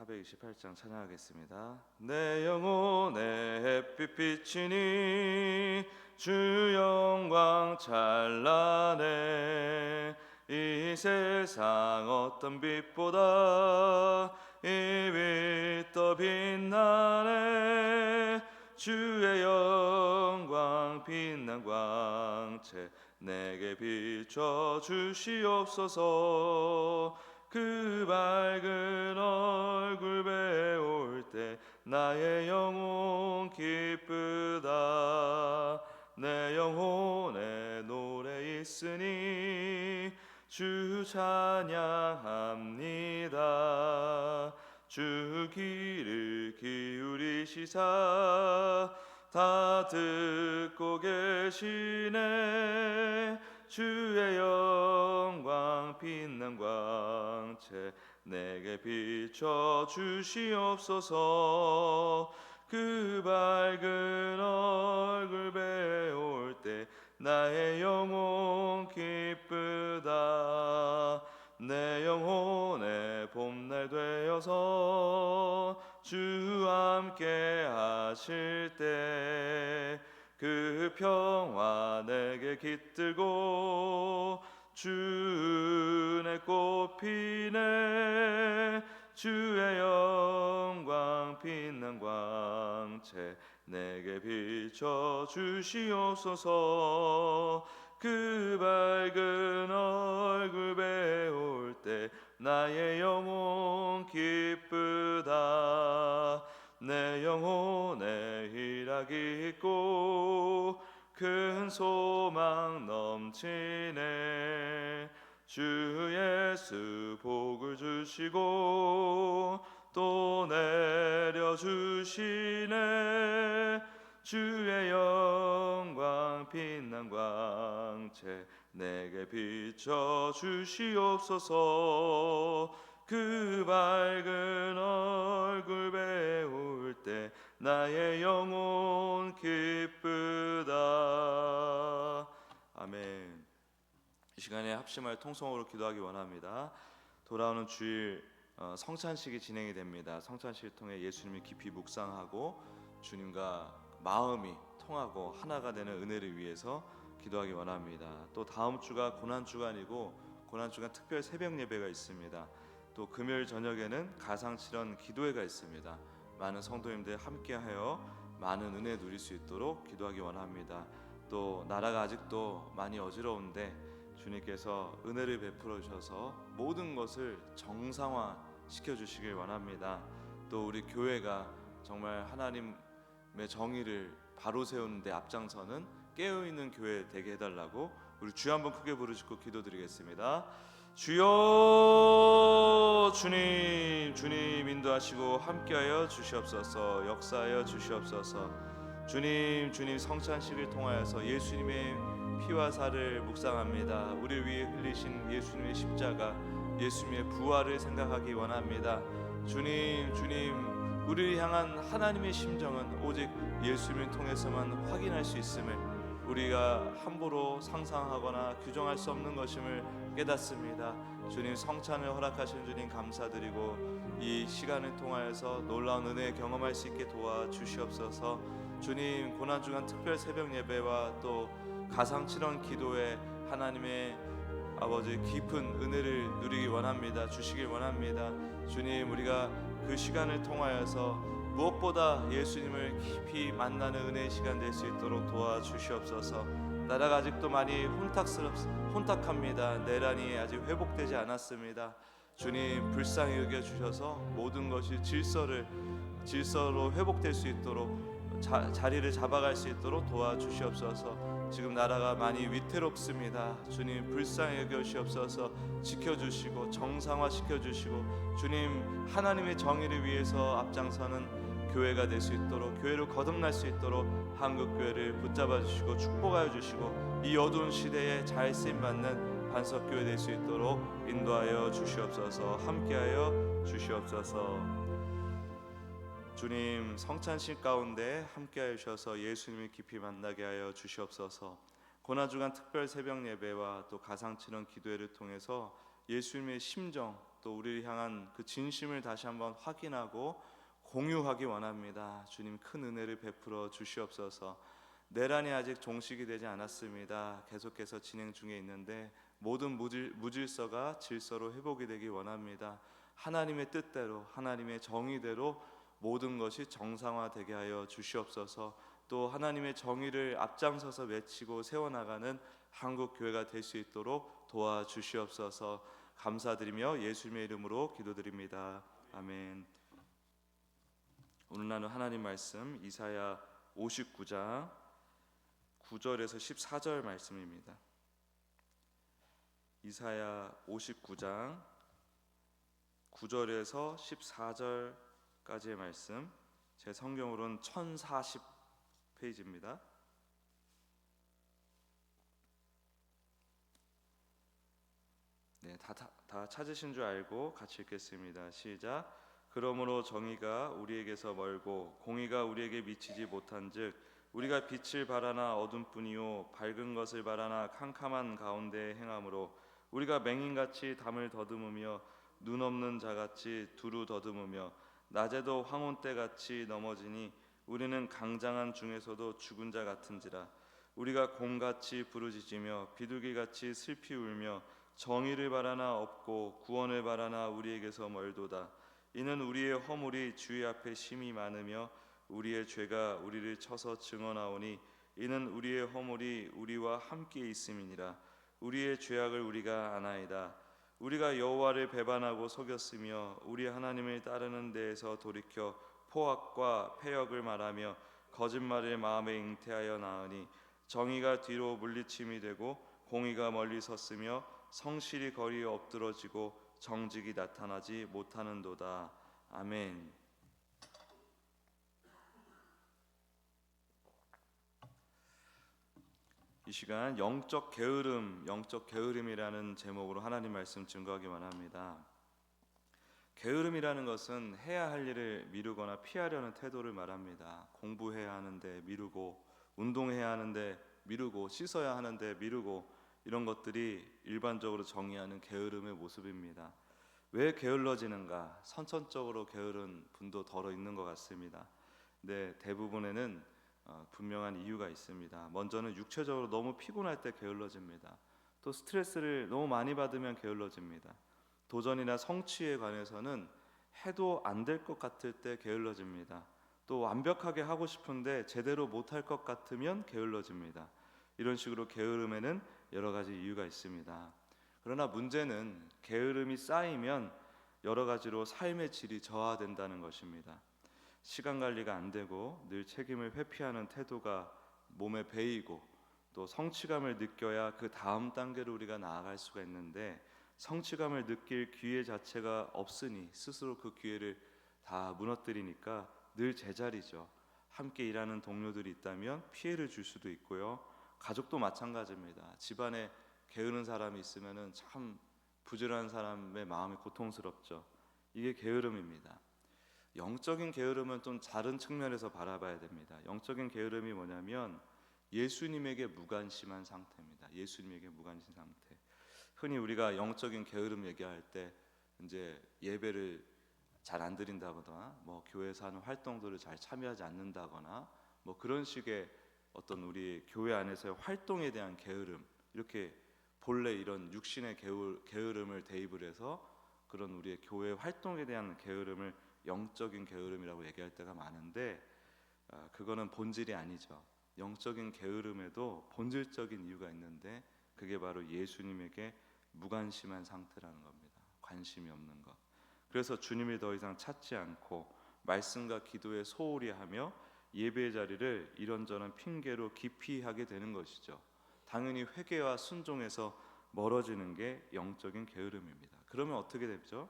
(428장) 찬양하겠습니다. 내 영혼의 햇빛 비치니 주 영광 찬란해. 이 세상 어떤 빛보다 이빛더 빛나네. 주의 영광 빛난 광채 내게 비춰 주시옵소서 그 밝은 얼굴 배울 때 나의 영혼 기쁘다. 내 영혼에 노래 있으니 주 찬양합니다. 주 귀를 기울이시사 다 듣고 계시네 주의 영광 빛난 광채 내게 비춰 주시옵소서. 그 밝은 얼굴 배울 때 나의 영혼 기쁘다. 내 영혼의 봄날 되어서 주 함께 하실 때 그 평화 내게 깃들고 주의 꽃 피네 주의 영광 빛난 광채 내게 비춰 주시옵소서. 그 밝은 얼굴 배울 때 나의 영혼 기쁘다. 내 영혼에 희락이 있고 큰 소망 넘치네. 주 예수 복을 주시고 또 내려주시네. 주의 영광 빛난 광채 내게 비춰 주시옵소서. 그 밝은 얼굴 배울 때 나의 영혼 기쁘다 아멘 이 시간에 합심할 통성으로 기도하기 원합니다 돌아오는 주일 어, 성찬식이 진행이 됩니다 성찬식을 통해 예수님을 깊이 묵상하고 주님과 마음이 통하고 하나가 되는 은혜를 위해서 기도하기 원합니다. 또 다음 주가 고난 주간이고 고난 주간 특별 새벽 예배가 있습니다. 또 금요일 저녁에는 가상칠언 기도회가 있습니다. 많은 성도님들 함께하여 많은 은혜 누릴 수 있도록 기도하기 원합니다. 또 나라가 아직도 많이 어지러운데 주님께서 은혜를 베풀어 주셔서 모든 것을 정상화 시켜 주시길 원합니다. 또 우리 교회가 정말 하나님의 정의를 바로 세우는데 앞장서는 깨어 있는 교회 되게 해달라고 우리 주 한번 크게 부르시고 기도드리겠습니다. 주여 주님 주님 인도하시고 함께하여 주시옵소서 역사하여 주시옵소서 주님 주님 성찬식을 통하여서 예수님의 피와 살을 묵상합니다. 우리 위해 흘리신 예수님의 십자가 예수님의 부활을 생각하기 원합니다. 주님 주님 우리를 향한 하나님의 심정은 오직 예수님을 통해서만 확인할 수 있음을 우리가 함부로 상상하거나 규정할 수 없는 것임을 깨닫습니다. 주님 성찬을 허락하신 주님 감사드리고 이 시간을 통하여서 놀라운 은혜 경험할 수 있게 도와 주시옵소서. 주님 고난 주간 특별 새벽 예배와 또 가상 칠언 기도에 하나님의 아버지 깊은 은혜를 누리기 원합니다. 주시길 원합니다. 주님 우리가 그 시간을 통하여서 무엇보다 예수님을 깊이 만나는 은혜의 시간 될 수 있도록 도와주시옵소서. 나라가 아직도 많이 혼탁스럽 혼탁합니다. 내란이 아직 회복되지 않았습니다. 주님 불쌍히 여겨 주셔서 모든 것이 질서를 질서로 회복될 수 있도록 자, 자리를 잡아갈 수 있도록 도와주시옵소서. 지금 나라가 많이 위태롭습니다. 주님 불쌍히 여겨 주시옵소서. 지켜주시고 정상화 시켜 주시고 주님 하나님의 정의를 위해서 앞장서는 교회가 될 수 있도록 교회로 거듭날 수 있도록 한국 교회를 붙잡아 주시고 축복하여 주시고 이 어두운 시대에 잘 쓰임 받는 반석 교회 될 수 있도록 인도하여 주시옵소서. 함께하여 주시옵소서. 주님 성찬식 가운데 함께하여 주셔서 예수님을 깊이 만나게 하여 주시옵소서. 고난주간 특별 새벽 예배와 또 가상치는 기도회를 통해서 예수님의 심정 또 우리를 향한 그 진심을 다시 한번 확인하고 공유하기 원합니다. 주님 큰 은혜를 베풀어 주시옵소서. 내란이 아직 종식이 되지 않았습니다. 계속해서 진행 중에 있는데 모든 무질, 무질서가 질서로 회복이 되기 원합니다. 하나님의 뜻대로 하나님의 정의대로 모든 것이 정상화되게 하여 주시옵소서. 또 하나님의 정의를 앞장서서 외치고 세워나가는 한국 교회가 될 수 있도록 도와주시옵소서. 감사드리며 예수님의 이름으로 기도드립니다. 아멘. 오늘 나는 하나님 말씀 이사야 59장 9절에서 14절 말씀입니다. 이사야 59장 9절에서 14절까지의 말씀 제 성경으로는 1040 페이지입니다. 네, 다, 다, 다 찾으신 줄 알고 같이 읽겠습니다. 시작. 그러므로 정의가 우리에게서 멀고 공의가 우리에게 미치지 못한즉 우리가 빛을 바라나 어둠뿐이요 밝은 것을 바라나 캄캄한 가운데 행함으로 우리가 맹인같이 담을 더듬으며 눈 없는 자같이 두루 더듬으며 낮에도 황혼 때 같이 넘어지니 우리는 강장한 중에서도 죽은 자 같은지라. 우리가 곰같이 부르짖으며 비둘기같이 슬피 울며 정의를 바라나 없고 구원을 바라나 우리에게서 멀도다 이는 우리의 허물이 주의 앞에 심히 많으며 우리의 죄가 우리를 쳐서 증언하오니 이는 우리의 허물이 우리와 함께 있음이니라. 우리의 죄악을 우리가 아나이다. 우리가 여호와를 배반하고 속였으며 우리 하나님을 따르는 데에서 돌이켜 포악과 폐역을 말하며 거짓말을 마음에 잉태하여 나으니 정의가 뒤로 물리침이 되고 공의가 멀리 섰으며 성실이 거리에 엎드러지고 정직이 나타나지 못하는도다. 아멘. 이 시간 영적 게으름, 영적 게으름이라는 제목으로 하나님 말씀 증거하기 원합니다. 게으름이라는 것은 해야 할 일을 미루거나 피하려는 태도를 말합니다. 공부해야 하는데 미루고 운동해야 하는데 미루고 씻어야 하는데 미루고 이런 것들이 일반적으로 정의하는 게으름의 모습입니다. 왜 게을러지는가? 선천적으로 게으른 분도 덜어 있는 것 같습니다. 근데 대부분에는 어, 분명한 이유가 있습니다. 먼저는 육체적으로 너무 피곤할 때 게을러집니다. 또 스트레스를 너무 많이 받으면 게을러집니다. 도전이나 성취에 관해서는 해도 안 될 것 같을 때 게을러집니다. 또 완벽하게 하고 싶은데 제대로 못할 것 같으면 게을러집니다. 이런 식으로 게으름에는 여러 가지 이유가 있습니다. 그러나 문제는 게으름이 쌓이면 여러 가지로 삶의 질이 저하된다는 것입니다. 시간 관리가 안 되고 늘 책임을 회피하는 태도가 몸에 배이고 또 성취감을 느껴야 그 다음 단계로 우리가 나아갈 수가 있는데 성취감을 느낄 기회 자체가 없으니 스스로 그 기회를 다 무너뜨리니까 늘 제자리죠. 함께 일하는 동료들이 있다면 피해를 줄 수도 있고요. 가족도 마찬가지입니다. 집안에 게으른 사람이 있으면은 참 부지런한 사람의 마음이 고통스럽죠. 이게 게으름입니다. 영적인 게으름은 좀 다른 측면에서 바라봐야 됩니다. 영적인 게으름이 뭐냐면 예수님에게 무관심한 상태입니다. 예수님에게 무관심 상태. 흔히 우리가 영적인 게으름 얘기할 때 이제 예배를 잘 안 드린다거나 뭐 교회에서 하는 활동들을 잘 참여하지 않는다거나 뭐 그런 식의 어떤 우리 교회 안에서의 활동에 대한 게으름 이렇게 본래 이런 육신의 게으, 게으름을 대입을 해서 그런 우리의 교회 활동에 대한 게으름을 영적인 게으름이라고 얘기할 때가 많은데 아, 그거는 본질이 아니죠. 영적인 게으름에도 본질적인 이유가 있는데 그게 바로 예수님에게 무관심한 상태라는 겁니다. 관심이 없는 것. 그래서 주님을 더 이상 찾지 않고 말씀과 기도에 소홀히 하며 예배의 자리를 이런저런 핑계로 기피하게 되는 것이죠. 당연히 회개와 순종에서 멀어지는 게 영적인 게으름입니다. 그러면 어떻게 되죠?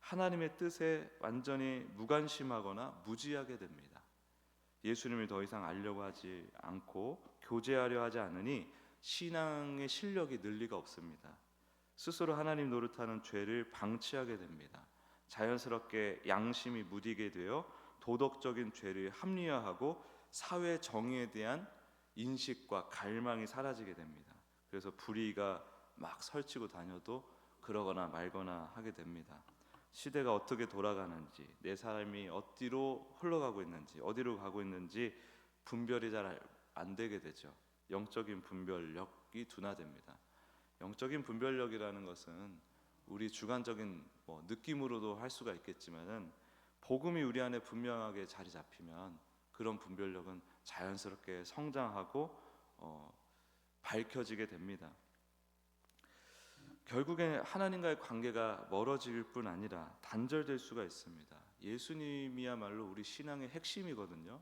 하나님의 뜻에 완전히 무관심하거나 무지하게 됩니다. 예수님을 더 이상 알려고 하지 않고 교제하려 하지 않으니 신앙의 실력이 늘 리가 없습니다. 스스로 하나님 노릇하는 죄를 방치하게 됩니다. 자연스럽게 양심이 무디게 되어 도덕적인 죄를 합리화하고 사회 정의에 대한 인식과 갈망이 사라지게 됩니다. 그래서 불의가 막 설치고 다녀도 그러거나 말거나 하게 됩니다. 시대가 어떻게 돌아가는지, 내 삶이 어디로 흘러가고 있는지, 어디로 가고 있는지 분별이 잘 안 되게 되죠. 영적인 분별력이 둔화됩니다. 영적인 분별력이라는 것은 우리 주관적인 뭐 느낌으로도 할 수가 있겠지만은 복음이 우리 안에 분명하게 자리 잡히면 그런 분별력은 자연스럽게 성장하고 어, 밝혀지게 됩니다. 결국에 하나님과의 관계가 멀어질 뿐 아니라 단절될 수가 있습니다. 예수님이야말로 우리 신앙의 핵심이거든요.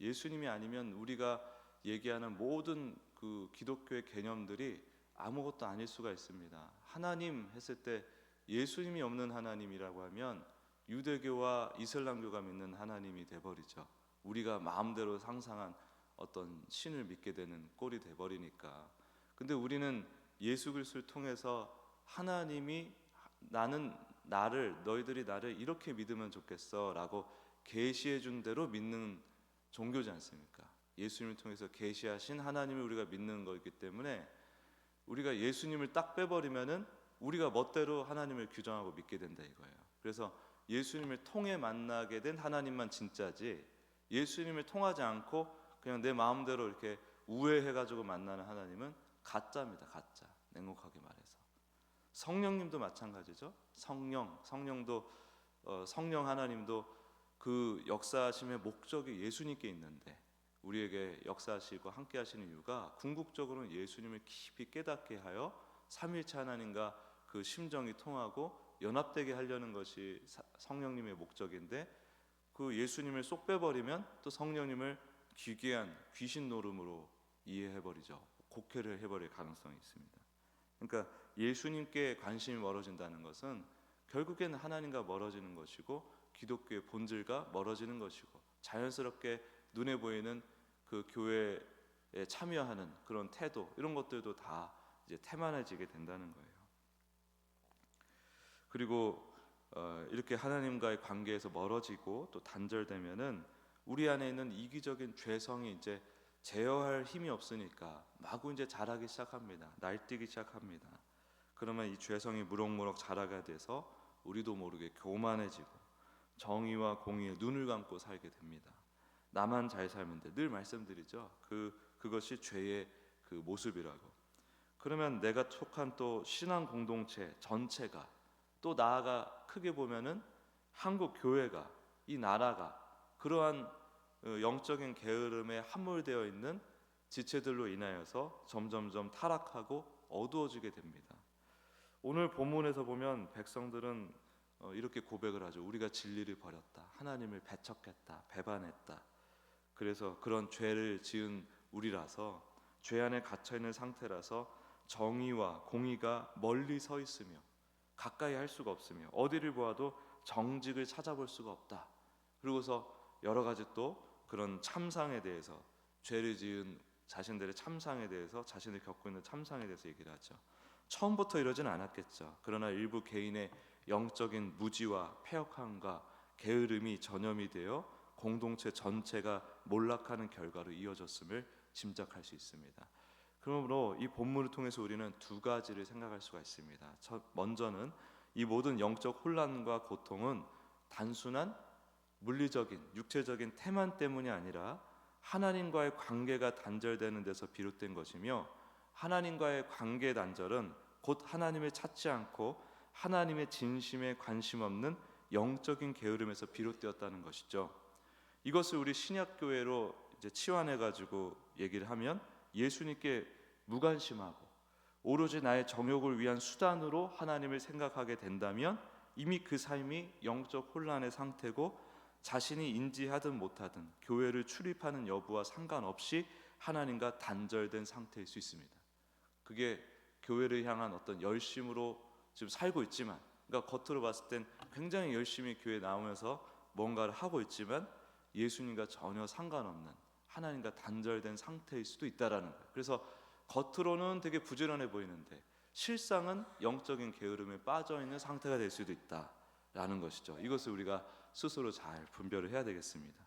예수님이 아니면 우리가 얘기하는 모든 그 기독교의 개념들이 아무것도 아닐 수가 있습니다. 하나님 했을 때 예수님이 없는 하나님이라고 하면 유대교와 이슬람교가 믿는 하나님이 돼 버리죠. 우리가 마음대로 상상한 어떤 신을 믿게 되는 꼴이 돼 버리니까. 근데 우리는 예수 그리스도를 통해서 하나님이 나는 나를 너희들이 나를 이렇게 믿으면 좋겠어라고 계시해 준 대로 믿는 종교지 않습니까? 예수님을 통해서 계시하신 하나님을 우리가 믿는 거기 때문에 우리가 예수님을 딱 빼버리면은 우리가 멋대로 하나님을 규정하고 믿게 된다 이거예요. 그래서 예수님을 통해 만나게 된 하나님만 진짜지 예수님을 통하지 않고 그냥 내 마음대로 이렇게 우회해 가지고 만나는 하나님은 가짜입니다. 가짜. 냉혹하게 말해서 성령님도 마찬가지죠. 성령, 성령도 어, 성령 하나님도 그 역사하심의 목적이 예수님께 있는데 우리에게 역사하시고 함께 하시는 이유가 궁극적으로는 예수님을 깊이 깨닫게 하여 삼일체 하나님과 그 심정이 통하고 연합되게 하려는 것이 사- 성령님의 목적인데 그 예수님을 쏙 빼버리면 또 성령님을 기괴한 귀신 노름으로 이해해 버리죠. 곡해를 해버릴 가능성이 있습니다. 그러니까 예수님께 관심이 멀어진다는 것은 결국에는 하나님과 멀어지는 것이고 기독교의 본질과 멀어지는 것이고 자연스럽게 눈에 보이는 그 교회에 참여하는 그런 태도 이런 것들도 다 이제 태만해지게 된다는 거예요. 그리고 어, 이렇게 하나님과의 관계에서 멀어지고 또 단절되면은 우리 안에 있는 이기적인 죄성이 이제 제어할 힘이 없으니까 마구 이제 자라기 시작합니다. 날뛰기 시작합니다. 그러면 이 죄성이 무럭무럭 자라게 돼서 우리도 모르게 교만해지고 정의와 공의에 눈을 감고 살게 됩니다. 나만 잘 살면 돼. 늘 말씀드리죠. 그 그것이 죄의 그 모습이라고. 그러면 내가 속한 또 신앙 공동체 전체가 또 나아가 크게 보면은 한국 교회가 이 나라가 그러한 어, 영적인 게으름에 함몰되어 있는 지체들로 인하여서 점점점 타락하고 어두워지게 됩니다. 오늘 본문에서 보면 백성들은 어, 이렇게 고백을 하죠. 우리가 진리를 버렸다. 하나님을 배척했다. 배반했다. 그래서 그런 죄를 지은 우리라서 죄 안에 갇혀 있는 상태라서 정의와 공의가 멀리 서 있으며 가까이 할 수가 없으며 어디를 보아도 정직을 찾아볼 수가 없다. 그리고서 여러 가지 또 그런 참상에 대해서 죄를 지은 자신들의 참상에 대해서 자신을 겪고 있는 참상에 대해서 얘기를 하죠. 처음부터 이러지는 않았겠죠. 그러나 일부 개인의 영적인 무지와 폐역함과 게으름이 전염이 되어 공동체 전체가 몰락하는 결과로 이어졌음을 짐작할 수 있습니다. 그러므로 이 본문을 통해서 우리는 두 가지를 생각할 수가 있습니다. 첫 먼저는 이 모든 영적 혼란과 고통은 단순한 물리적인 육체적인 태만 때문이 아니라 하나님과의 관계가 단절되는 데서 비롯된 것이며 하나님과의 관계 단절은 곧 하나님을 찾지 않고 하나님의 진심에 관심 없는 영적인 게으름에서 비롯되었다는 것이죠. 이것을 우리 신약 교회로 이제 치환해 가지고 얘기를 하면 예수님께 무관심하고 오로지 나의 정욕을 위한 수단으로 하나님을 생각하게 된다면 이미 그 삶이 영적 혼란의 상태고 자신이 인지하든 못하든 교회를 출입하는 여부와 상관없이 하나님과 단절된 상태일 수 있습니다. 그게 교회를 향한 어떤 열심으로 지금 살고 있지만 그러니까 겉으로 봤을 땐 굉장히 열심히 교회 나오면서 뭔가를 하고 있지만 예수님과 전혀 상관없는 하나님과 단절된 상태일 수도 있다라는 거예요. 그래서 겉으로는 되게 부지런해 보이는데 실상은 영적인 게으름에 빠져 있는 상태가 될 수도 있다라는 것이죠. 이것을 우리가 스스로 잘 분별을 해야 되겠습니다.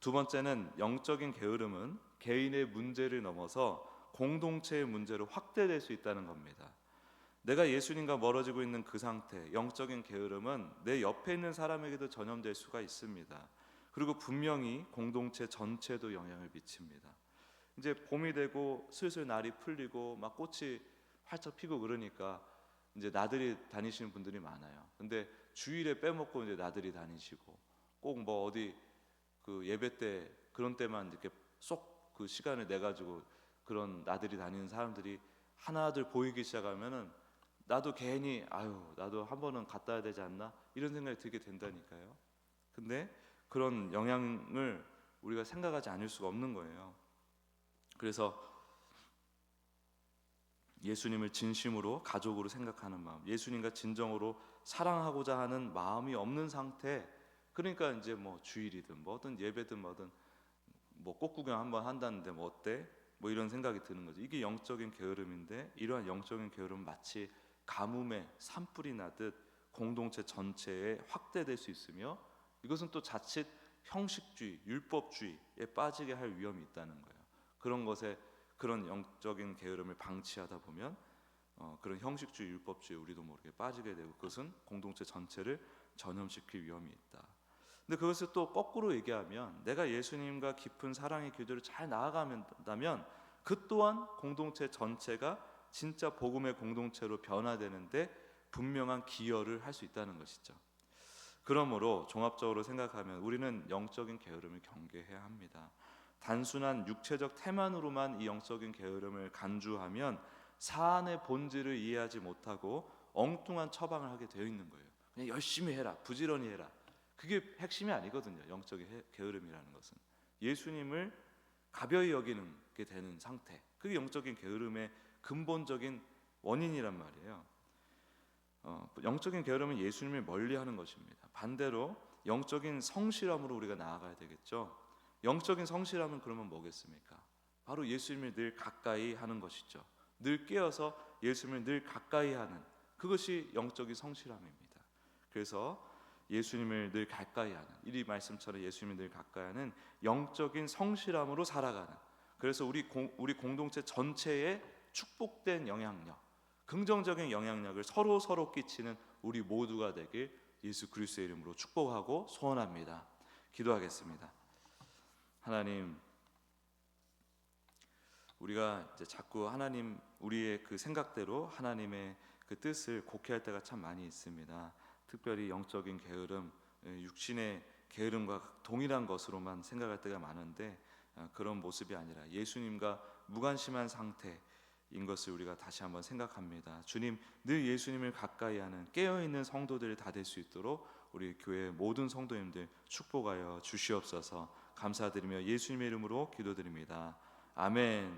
두 번째는 영적인 게으름은 개인의 문제를 넘어서 공동체의 문제로 확대될 수 있다는 겁니다. 내가 예수님과 멀어지고 있는 그 상태, 영적인 게으름은 내 옆에 있는 사람에게도 전염될 수가 있습니다. 그리고 분명히 공동체 전체에도 영향을 미칩니다. 이제 봄이 되고 슬슬 날이 풀리고 막 꽃이 활짝 피고 그러니까 이제 나들이 다니시는 분들이 많아요. 근데 주일에 빼먹고 이제 나들이 다니시고 꼭 뭐 어디 그 예배 때 그런 때만 이렇게 쏙 그 시간을 내 가지고 그런 나들이 다니는 사람들이 하나둘 보이기 시작하면은 나도 괜히 아유 나도 한 번은 갔다 와야 되지 않나 이런 생각이 들게 된다니까요. 근데 그런 영향을 우리가 생각하지 않을 수가 없는 거예요. 그래서 예수님을 진심으로 가족으로 생각하는 마음, 예수님과 진정으로 사랑하고자 하는 마음이 없는 상태. 그러니까 이제 뭐 주일이든 뭐든 예배든 뭐든 뭐 꽃구경 한번 한다는데 뭐 어때? 뭐 이런 생각이 드는 거죠. 이게 영적인 게으름인데 이러한 영적인 게으름 마치 가뭄에 산불이 나듯 공동체 전체에 확대될 수 있으며 이것은 또 자칫 형식주의, 율법주의에 빠지게 할 위험이 있다는 거예요. 그런 것에 그런 영적인 게으름을 방치하다 보면 어, 그런 형식주의, 율법주의 우리도 모르게 빠지게 되고 그것은 공동체 전체를 전염시킬 위험이 있다. 근데 그것을 또 거꾸로 얘기하면 내가 예수님과 깊은 사랑의 기도를 잘 나아가면 그 또한 공동체 전체가 진짜 복음의 공동체로 변화되는데 분명한 기여를 할 수 있다는 것이죠. 그러므로 종합적으로 생각하면 우리는 영적인 게으름을 경계해야 합니다. 단순한 육체적 태만으로만 이 영적인 게으름을 간주하면 사안의 본질을 이해하지 못하고 엉뚱한 처방을 하게 되어 있는 거예요. 그냥 열심히 해라, 부지런히 해라. 그게 핵심이 아니거든요. 영적인 해- 게으름이라는 것은 예수님을 가벼이 여기는 게 되는 상태. 그게 영적인 게으름의 근본적인 원인이란 말이에요. 어, 영적인 게으름은 예수님을 멀리하는 것입니다. 반대로 영적인 성실함으로 우리가 나아가야 되겠죠. 영적인 성실함은 그러면 뭐겠습니까? 바로 예수님을 늘 가까이 하는 것이죠. 늘 깨어서 예수님을 늘 가까이 하는 그것이 영적인 성실함입니다. 그래서 예수님을 늘 가까이 하는 이 말씀처럼 예수님을 늘 가까이 하는 영적인 성실함으로 살아가는 그래서 우리 공, 우리 공동체 전체에 축복된 영향력, 긍정적인 영향력을 서로 서로 끼치는 우리 모두가 되길 예수 그리스도의 이름으로 축복하고 소원합니다. 기도하겠습니다. 하나님 우리가 이제 자꾸 하나님 우리의 그 생각대로 하나님의 그 뜻을 곡해할 때가 참 많이 있습니다. 특별히 영적인 게으름, 예, 육신의 게으름과 동일한 것으로만 생각할 때가 많은데 어, 그런 모습이 아니라 예수님과 무관심한 상태 인 것을 우리가 다시 한번 생각합니다. 주님 늘 예수님을 가까이 하는 깨어 있는 성도들이 다 될 수 있도록 우리 교회 모든 성도님들 축복하여 주시옵소서. 감사드리며 예수님의 이름으로 기도드립니다. 아멘.